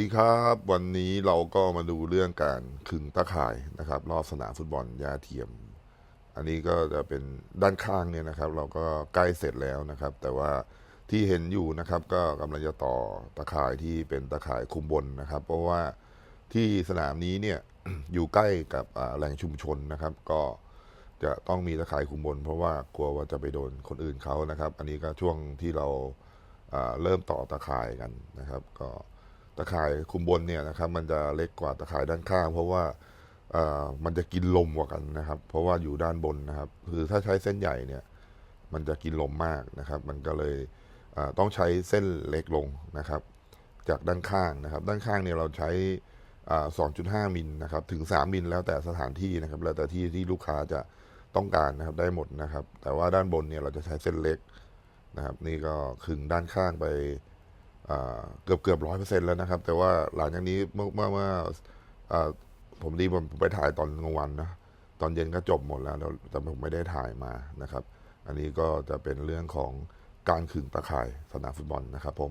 ดีครับ วันนี้เราก็มาดูเรื่องการขึงตะข่ายนะครับ รอบสนามฟุตบอลยาเทียม อันนี้ก็จะเป็นด้านข้างเนี่ยนะครับ เราก็ใกล้เสร็จแล้วนะครับ แต่ว่าที่เห็นอยู่นะครับก็กำลังจะต่อตะข่ายที่เป็นตะข่ายคุมบนนะครับ เพราะว่าที่สนามนี้เนี่ยอยู่ใกล้กับแหล่งชุมชนนะครับ ก็จะต้องมีตะข่ายคุมบน เพราะว่ากลัวว่าจะไปโดนคนอื่นเขานะครับ อันนี้ก็ช่วงที่เราเริ่มต่อตะข่ายกันนะครับ ก็ ตะข่ายคุมบนเนี่ยนะครับมันจะเล็กกว่าตะข่ายด้านข้าง เพราะว่ามันจะกินลมกว่ากันนะครับ เพราะว่าอยู่ด้านบนนะครับ คือถ้าใช้เส้นใหญ่เนี่ยมันจะกินลมมากนะครับ มันก็เลยต้องใช้เส้นเล็กลงนะครับ จากด้านข้างนะครับ ด้านข้างเนี่ยเราใช้ 2.5 มิลนะครับถึง 3 มิลแล้วแต่สถานที่นะครับแล้วแต่ที่ที่ลูกค้าจะต้องการนะครับได้หมดนะครับ แต่ว่าด้านบนเนี่ยเราจะใช้เส้นเล็กนะครับ นี่ก็ขึงด้านข้างไป เกือบเกือบร้อยเปอร์เซ็นต์แล้วนะครับ แต่ว่าหลังจากนี้เมื่อเมื่อเมื่อผมดีผมไปถ่ายตอนกลางวันนะตอนเย็นก็จบหมดแล้วแต่ผมไม่ได้ถ่ายมานะครับ อันนี้ก็จะเป็นเรื่องของการขึงตะข่ายสนามฟุตบอลนะครับผม